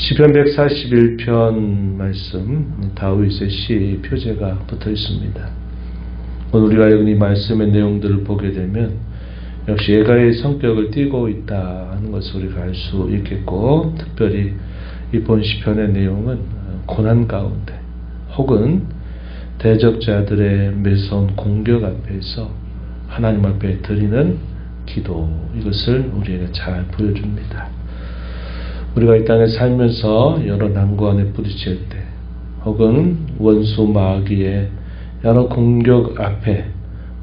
시편 141편 말씀 다윗의 시 표제가 붙어 있습니다. 오늘 우리가 이 말씀의 내용들을 보게 되면 역시 예가의 성격을 띠고 있다 하는 것을 우리가 알 수 있겠고 특별히 이본 시편의 내용은 고난 가운데 혹은 대적자들의 매서운 공격 앞에서 하나님 앞에 드리는 기도 이것을 우리에게 잘 보여줍니다. 우리가 이 땅에 살면서 여러 난관에 부딪힐 때 혹은 원수 마귀의 여러 공격 앞에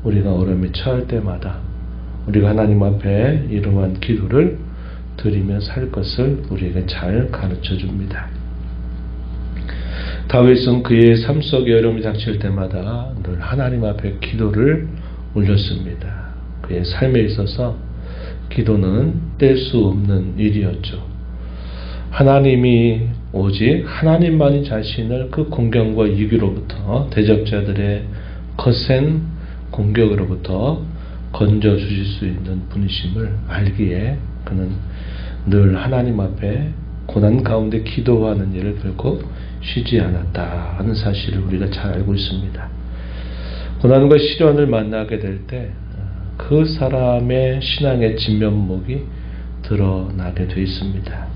우리가 어려움에 처할 때마다 우리가 하나님 앞에 이러한 기도를 드리며 살 것을 우리에게 잘 가르쳐 줍니다. 다윗은 그의 삶 속에 어려움이 닥칠 때마다 늘 하나님 앞에 기도를 올렸습니다. 그의 삶에 있어서 기도는 뗄 수 없는 일이었죠. 하나님이 오직 하나님만이 자신을 그 공경과 위기로부터 대적자들의 거센 공격으로부터 건져 주실 수 있는 분이심을 알기에 그는 늘 하나님 앞에 고난 가운데 기도하는 일을 결코 쉬지 않았다 하는 사실을 우리가 잘 알고 있습니다. 고난과 시련을 만나게 될 때 그 사람의 신앙의 진면목이 드러나게 되어 있습니다.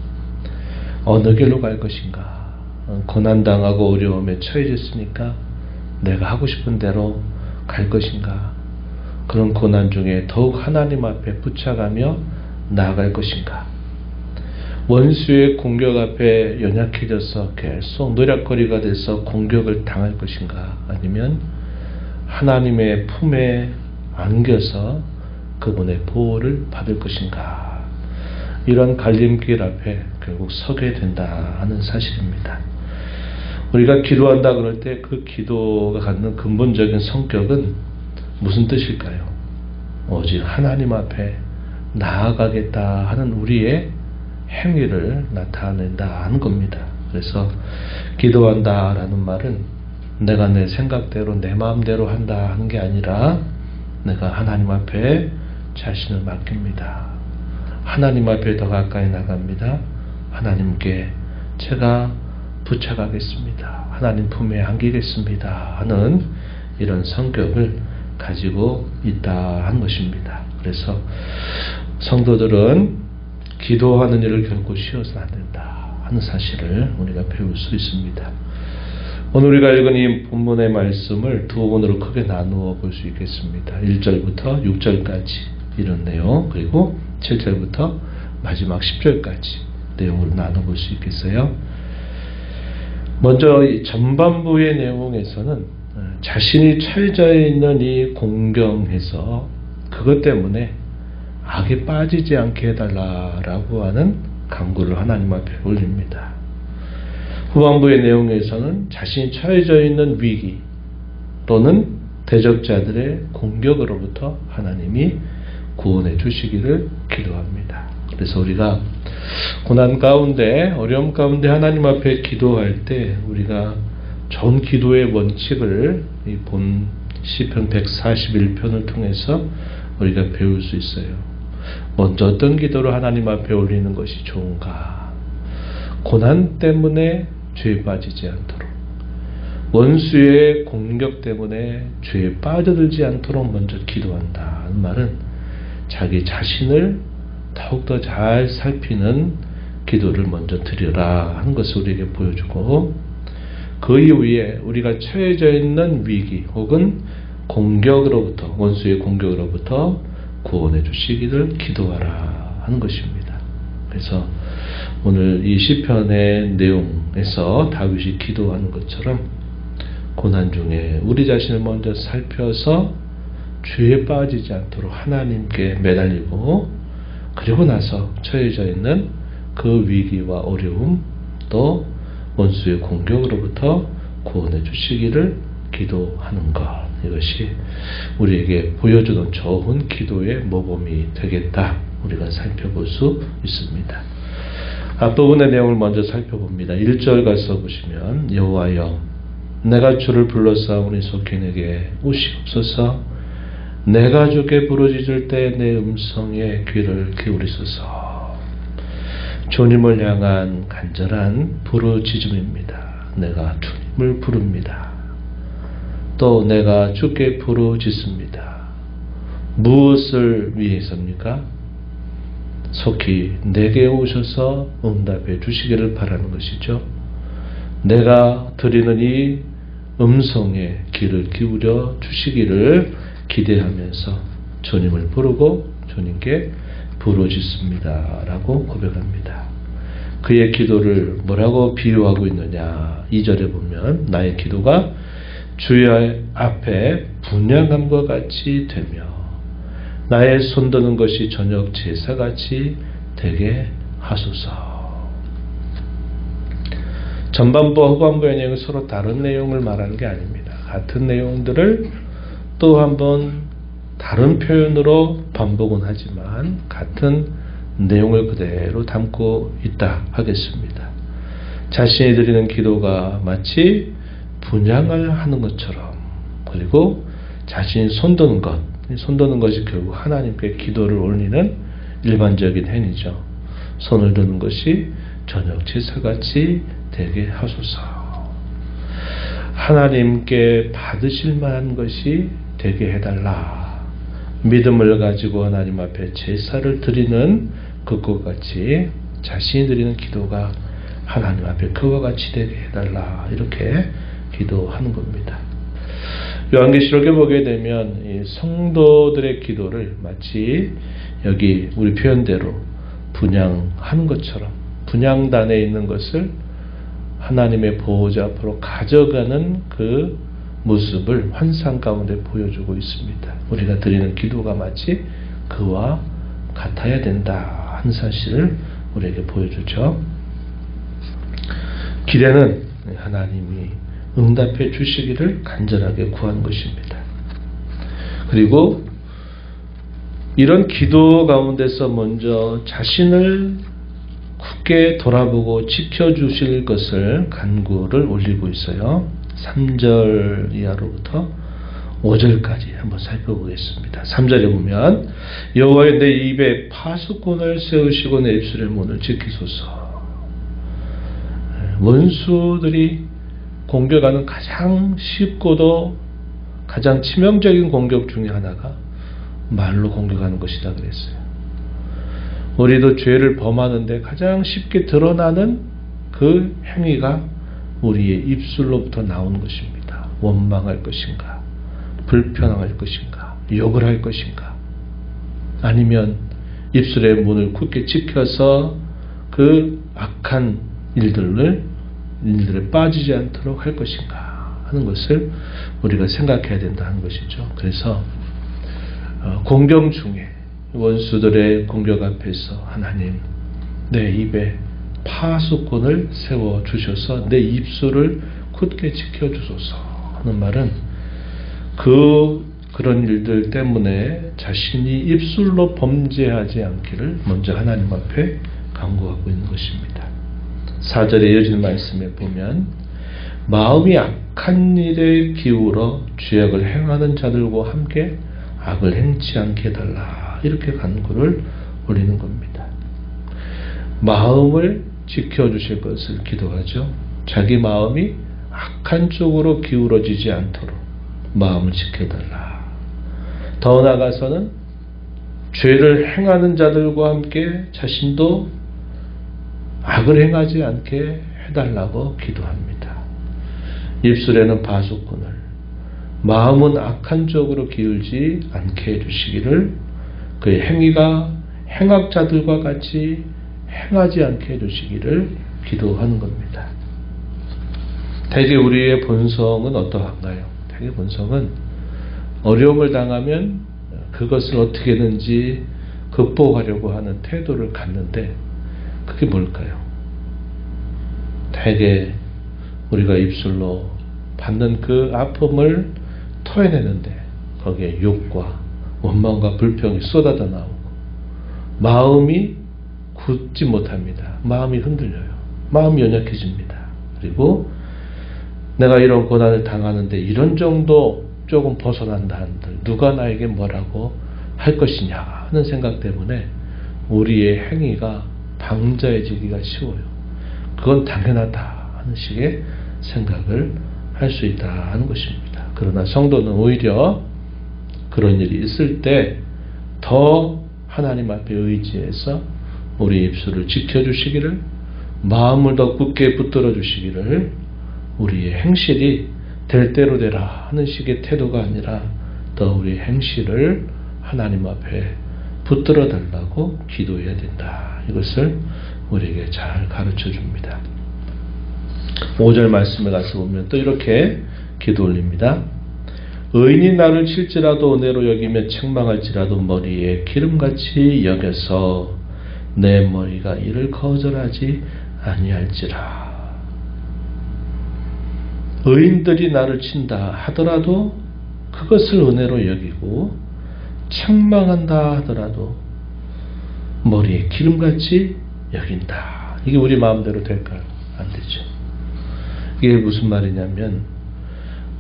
어느 길로 갈 것인가? 고난당하고 어려움에 처해졌으니까 내가 하고 싶은 대로 갈 것인가? 그런 고난 중에 더욱 하나님 앞에 붙여가며 나아갈 것인가? 원수의 공격 앞에 연약해져서 계속 노략거리가 돼서 공격을 당할 것인가? 아니면 하나님의 품에 안겨서 그분의 보호를 받을 것인가? 이런 갈림길 앞에 결국 서게 된다 하는 사실입니다. 우리가 기도한다 그럴 때 그 기도가 갖는 근본적인 성격은 무슨 뜻일까요? 오직 하나님 앞에 나아가겠다 하는 우리의 행위를 나타낸다 하는 겁니다. 그래서 기도한다 라는 말은 내가 내 생각대로 내 마음대로 한다 하는 게 아니라 내가 하나님 앞에 자신을 맡깁니다. 하나님 앞에 더 가까이 나갑니다. 하나님께 제가 부착하겠습니다. 하나님 품에 안기겠습니다. 하는 이런 성격을 가지고 있다 한 것입니다. 그래서 성도들은 기도하는 일을 결코 쉬어서 안 된다 하는 사실을 우리가 배울 수 있습니다. 오늘 우리가 읽은 이 본문의 말씀을 두 부분으로 크게 나누어 볼 수 있겠습니다. 1절부터 6절까지 이런 내용 그리고 7절부터 마지막 10절까지 내용을 나눠볼 수 있겠어요. 먼저 전반부의 내용에서는 자신이 처해져 있는 이 공경에서 그것 때문에 악에 빠지지 않게 해달라라고 하는 강구를 하나님 앞에 올립니다. 후반부의 내용에서는 자신이 처해져 있는 위기 또는 대적자들의 공격으로부터 하나님이 구원해 주시기를 기도합니다. 그래서 우리가 고난 가운데 어려움 가운데 하나님 앞에 기도할 때 우리가 좋은 기도의 원칙을 이 본 시편 141편을 통해서 우리가 배울 수 있어요. 먼저 어떤 기도를 하나님 앞에 올리는 것이 좋은가? 고난 때문에 죄에 빠지지 않도록 원수의 공격 때문에 죄에 빠져들지 않도록 먼저 기도한다. 는 말은 자기 자신을 더욱더 잘 살피는 기도를 먼저 드려라 하는 것을 우리에게 보여주고 그 이후에 우리가 처해져 있는 위기 혹은 공격으로부터 원수의 공격으로부터 구원해 주시기를 기도하라 하는 것입니다. 그래서 오늘 이 시편의 내용에서 다윗이 기도하는 것처럼 고난 중에 우리 자신을 먼저 살펴서 죄에 빠지지 않도록 하나님께 매달리고 그리고 나서 처해져 있는 그 위기와 어려움 또 원수의 공격으로부터 구원해 주시기를 기도하는 것 이것이 우리에게 보여주는 좋은 기도의 모범이 되겠다 우리가 살펴볼 수 있습니다. 앞부분의 내용을 먼저 살펴봅니다. 1절 가서 보시면 여호와여 내가 주를 불러싸우니 속히 내게 오시옵소서 내가 주께 부르짖을 때 내 음성에 귀를 기울이소서 주님을 향한 간절한 부르짖음입니다. 내가 주님을 부릅니다. 또 내가 주께 부르짖습니다. 무엇을 위해서입니까? 속히 내게 오셔서 응답해 주시기를 바라는 것이죠. 내가 드리는 이 음성에 귀를 기울여 주시기를 기대하면서 주님을 부르고 주님께 부르짖습니다. 라고 고백합니다. 그의 기도를 뭐라고 비유하고 있느냐. 2절에 보면 나의 기도가 주의 앞에 분양함과 같이 되며 나의 손드는 것이 저녁 제사같이 되게 하소서. 전반부와 후반부의 내용은 서로 다른 내용을 말하는 게 아닙니다. 같은 내용들을 또 한번 다른 표현으로 반복은 하지만 같은 내용을 그대로 담고 있다 하겠습니다. 자신이 드리는 기도가 마치 분양을 하는 것처럼 그리고 자신이 손드는 것, 손드는 것이 결국 하나님께 기도를 올리는 일반적인 행위죠. 손을 드는 것이 저녁 제사같이 되게 하소서. 하나님께 받으실 만한 것이 되게 해달라. 믿음을 가지고 하나님 앞에 제사를 드리는 그것 같이 자신이 드리는 기도가 하나님 앞에 그와 같이 되게 해달라. 이렇게 기도하는 겁니다. 요한계시록에 보게 되면 성도들의 기도를 마치 여기 우리 표현대로 분양하는 것처럼 분양단에 있는 것을 하나님의 보호자 앞으로 가져가는 그 모습을 환상 가운데 보여주고 있습니다. 우리가 드리는 기도가 마치 그와 같아야 된다 하는 사실을 우리에게 보여주죠. 기대는 하나님이 응답해 주시기를 간절하게 구하는 것입니다. 그리고 이런 기도 가운데서 먼저 자신을 굳게 돌아보고 지켜주실 것을 간구를 올리고 있어요. 3절 이하로부터 5절까지 한번 살펴보겠습니다. 3절에 보면 여호와의 내 입에 파수꾼을 세우시고 내 입술의 문을 지키소서. 원수들이 공격하는 가장 쉽고도 가장 치명적인 공격 중에 하나가 말로 공격하는 것이다 그랬어요. 우리도 죄를 범하는데 가장 쉽게 드러나는 그 행위가 우리의 입술로부터 나오는 것입니다. 원망할 것인가, 불편할 것인가, 욕을 할 것인가, 아니면 입술의 문을 굳게 지켜서 그 악한 일들을 일들에 빠지지 않도록 할 것인가 하는 것을 우리가 생각해야 된다는 것이죠. 그래서 어, 공경 중에 원수들의 공격 앞에서 하나님 내 입에 파수꾼을 세워 주셔서 내 입술을 굳게 지켜 주소서 하는 말은 그 그런 일들 때문에 자신이 입술로 범죄하지 않기를 먼저 하나님 앞에 강구하고 있는 것입니다. 4절에 이어지는 말씀에 보면 마음이 악한 일에 기울어 죄악을 행하는 자들과 함께 악을 행치 않게 해달라 이렇게 간구를 올리는 겁니다. 마음을 지켜주실 것을 기도하죠. 자기 마음이 악한 쪽으로 기울어지지 않도록 마음을 지켜달라. 더 나아가서는 죄를 행하는 자들과 함께 자신도 악을 행하지 않게 해달라고 기도합니다. 입술에는 바수꾼을, 마음은 악한 쪽으로 기울지 않게 해주시기를 그의 행위가 행악자들과 같이 행하지 않게 해주시기를 기도하는 겁니다. 대개 우리의 본성은 어떠한가요? 대개 본성은 어려움을 당하면 그것을 어떻게든지 극복하려고 하는 태도를 갖는데 그게 뭘까요? 대개 우리가 입술로 받는 그 아픔을 토해내는데 거기에 욕과 원망과 불평이 쏟아져 나오고 마음이 굳지 못합니다. 마음이 흔들려요. 마음이 연약해집니다. 그리고 내가 이런 고난을 당하는데 이런 정도 조금 벗어난다 한들 누가 나에게 뭐라고 할 것이냐 하는 생각 때문에 우리의 행위가 방자해지기가 쉬워요. 그건 당연하다 하는 식의 생각을 할 수 있다 하는 것입니다. 그러나 성도는 오히려 그런 일이 있을 때 더 하나님 앞에 의지해서 우리 입술을 지켜주시기를 마음을 더 굳게 붙들어 주시기를 우리의 행실이 될 대로 되라 하는 식의 태도가 아니라 더 우리 행실을 하나님 앞에 붙들어 달라고 기도해야 된다. 이것을 우리에게 잘 가르쳐 줍니다. 5절 말씀에 가서 보면 또 이렇게 기도 올립니다. 의인이 나를 칠지라도 은혜로 여기며 책망할지라도 머리에 기름같이 여겨서 내 머리가 이를 거절하지 아니할지라. 의인들이 나를 친다 하더라도 그것을 은혜로 여기고 책망한다 하더라도 머리에 기름같이 여긴다. 이게 우리 마음대로 될까요? 안 되죠. 이게 무슨 말이냐면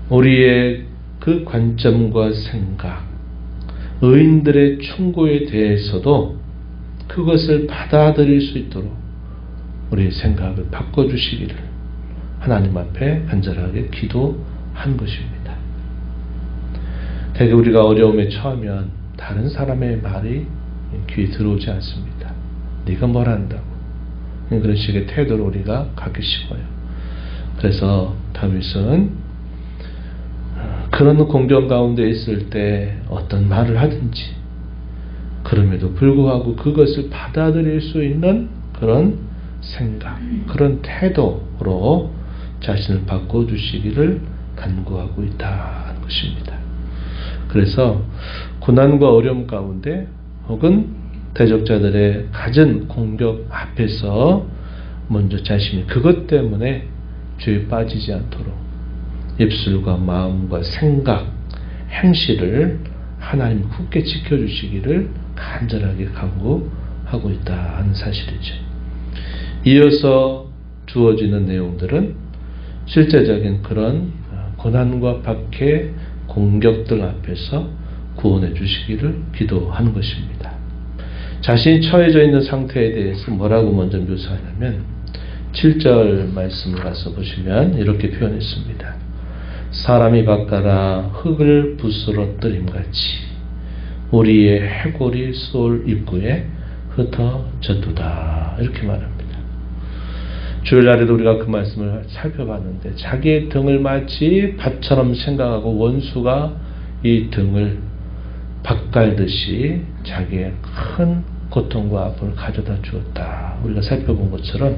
우리의 그 관점과 생각, 의인들의 충고에 대해서도 그것을 받아들일 수 있도록 우리의 생각을 바꿔주시기를 하나님 앞에 간절하게 기도한 것입니다. 대개 우리가 어려움에 처하면 다른 사람의 말이 귀에 들어오지 않습니다. 네가 뭘 한다고 그런 식의 태도로 우리가 갖기 쉬워요. 그래서 다윗은 그런 공경 가운데 있을 때 어떤 말을 하든지 그럼에도 불구하고 그것을 받아들일 수 있는 그런 생각, 그런 태도로 자신을 바꿔주시기를 간구하고 있다는 것입니다. 그래서 고난과 어려움 가운데 혹은 대적자들의 갖은 공격 앞에서 먼저 자신이 그것 때문에 죄에 빠지지 않도록 입술과 마음과 생각, 행실을 하나님 굳게 지켜주시기를 간절하게 간구하고 있다 하는 사실이죠. 이어서 주어지는 내용들은 실제적인 그런 고난과 박해, 공격들 앞에서 구원해 주시기를 기도하는 것입니다. 자신이 처해져 있는 상태에 대해서 뭐라고 먼저 묘사하냐면 7절 말씀을 가서 보시면 이렇게 표현했습니다. 사람이 바꿔라 흙을 부스러뜨림 같이 우리의 해골이 소울 입구에 흩어졌도다 이렇게 말합니다. 주일날에도 우리가 그 말씀을 살펴봤는데 자기의 등을 마치 밭처럼 생각하고 원수가 이 등을 밭갈듯이 자기의 큰 고통과 아픔을 가져다 주었다. 우리가 살펴본 것처럼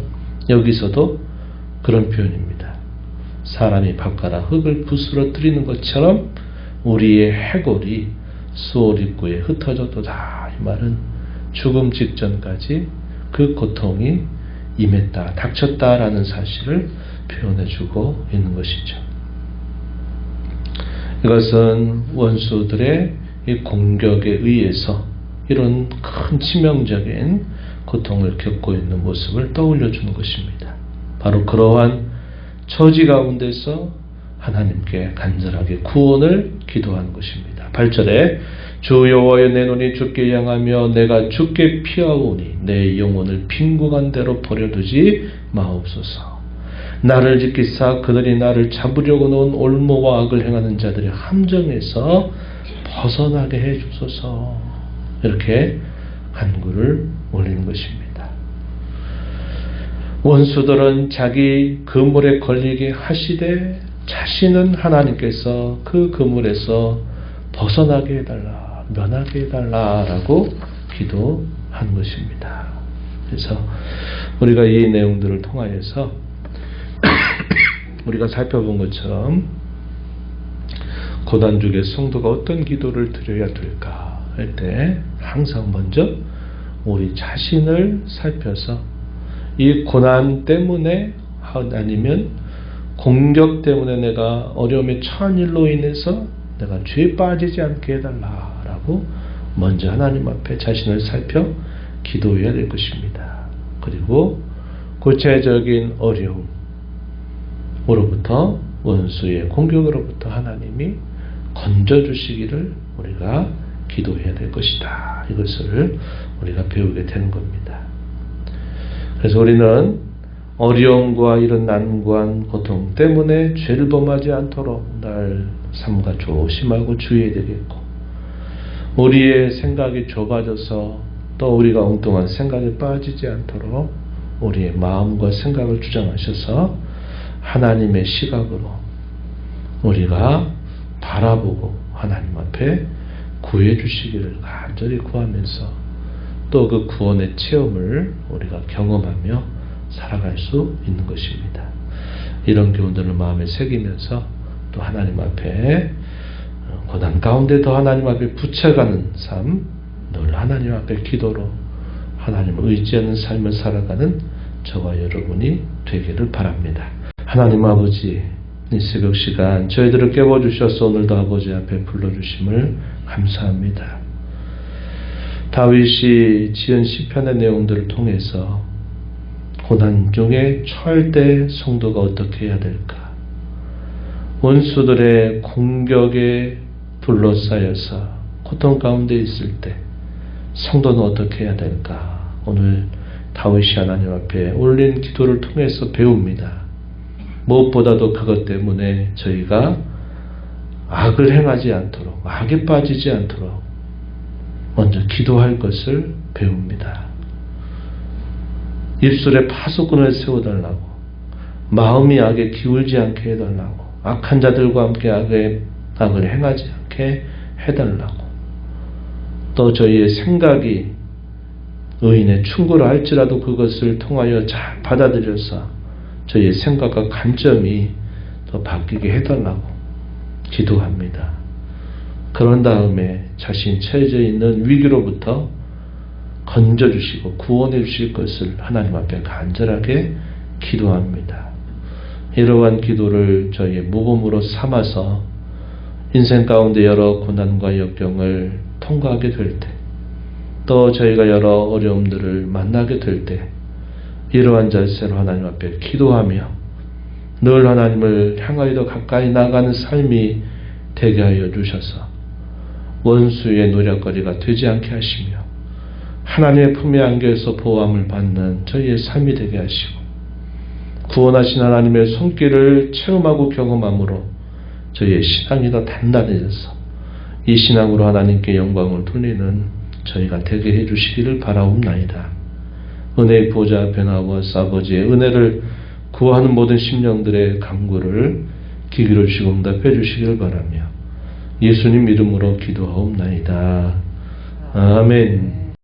여기서도 그런 표현입니다. 사람이 밭가라 흙을 부스러뜨리는 것처럼 우리의 해골이 수월 입구에 흩어졌도다. 이 말은 죽음 직전까지 그 고통이 임했다, 닥쳤다라는 사실을 표현해 주고 있는 것이죠. 이것은 원수들의 공격에 의해서 이런 큰 치명적인 고통을 겪고 있는 모습을 떠올려 주는 것입니다. 바로 그러한 처지 가운데서 하나님께 간절하게 구원을 기도하는 것입니다. 8절에 주 여호와여 내 눈이 죽게 향하며 내가 죽게 피하오니 내 영혼을 빈궁한 대로 버려두지 마옵소서. 나를 지키사 그들이 나를 잡으려고 놓은 올모와 악을 행하는 자들의 함정에서 벗어나게 해 주소서. 이렇게 간구를 올리는 것입니다. 원수들은 자기 그물에 걸리게 하시되 자신은 하나님께서 그 그물에서 벗어나게 해달라, 면하게 해달라라고 기도한 것입니다. 그래서 우리가 이 내용들을 통하여서 우리가 살펴본 것처럼 중에 성도가 어떤 기도를 드려야 될까 할 때 항상 먼저 우리 자신을 살펴서 이 고난 때문에 아니면 공격 때문에 내가 어려움에 처한 일로 인해서 내가 죄에 빠지지 않게 해달라라고 먼저 하나님 앞에 자신을 살펴 기도해야 될 것입니다. 그리고 구체적인 어려움으로부터 원수의 공격으로부터 하나님이 건져주시기를 우리가 기도해야 될 것이다. 이것을 우리가 배우게 되는 겁니다. 그래서 우리는 어려움과 이런 난관, 고통 때문에 죄를 범하지 않도록 날 삼가 조심하고 주의해야 되겠고, 우리의 생각이 좁아져서 또 우리가 엉뚱한 생각에 빠지지 않도록 우리의 마음과 생각을 주장하셔서 하나님의 시각으로 우리가 바라보고 하나님 앞에 구해 주시기를 간절히 구하면서 또 그 구원의 체험을 우리가 경험하며 살아갈 수 있는 것입니다. 이런 교훈들을 마음에 새기면서 또 하나님 앞에 어, 고난 가운데 더 하나님 앞에 붙여가는 삶, 늘 하나님 앞에 기도로 하나님을 의지하는 삶을 살아가는 저와 여러분이 되기를 바랍니다. 하나님 아버지, 이 새벽 시간 저희들을 깨워주셔서 오늘도 아버지 앞에 불러주심을 감사합니다. 다윗이 지은 시편의 내용들을 통해서 고난 중에 때 성도가 어떻게 해야 될까? 원수들의 공격에 둘러싸여서 고통 가운데 있을 때 성도는 어떻게 해야 될까? 오늘 다윗이 하나님 앞에 올린 기도를 통해서 배웁니다. 무엇보다도 그것 때문에 저희가 악을 행하지 않도록, 악에 빠지지 않도록 먼저 기도할 것을 배웁니다. 입술에 파수꾼을 세워달라고, 마음이 악에 기울지 않게 해달라고, 악한 자들과 함께 악에, 악을 행하지 않게 해달라고, 또 저희의 생각이 의인의 충고를 할지라도 그것을 통하여 잘 받아들여서 저희의 생각과 관점이 더 바뀌게 해달라고 기도합니다. 그런 다음에 자신 처해져 있는 위기로부터 건져주시고 구원해 주실 것을 하나님 앞에 간절하게 기도합니다. 이러한 기도를 저희의 모범으로 삼아서 인생 가운데 여러 고난과 역경을 통과하게 될 때, 또 저희가 여러 어려움들을 만나게 될 때, 이러한 자세로 하나님 앞에 기도하며 늘 하나님을 향하여 더 가까이 나가는 삶이 되게 하여 주셔서 원수의 노력거리가 되지 않게 하시며 하나님의 품에 안겨서 보호함을 받는 저희의 삶이 되게 하시고 구원하신 하나님의 손길을 체험하고 경험함으로 저희의 신앙이 더 단단해져서 이 신앙으로 하나님께 영광을 돌리는 저희가 되게 해주시기를 바라옵나이다. 은혜의 보좌 나와 아버지의 은혜를 구하는 모든 심령들의 강구를 기기로 주시고 응답해 주시기를 바라며 예수님 이름으로 기도하옵나이다. 아멘.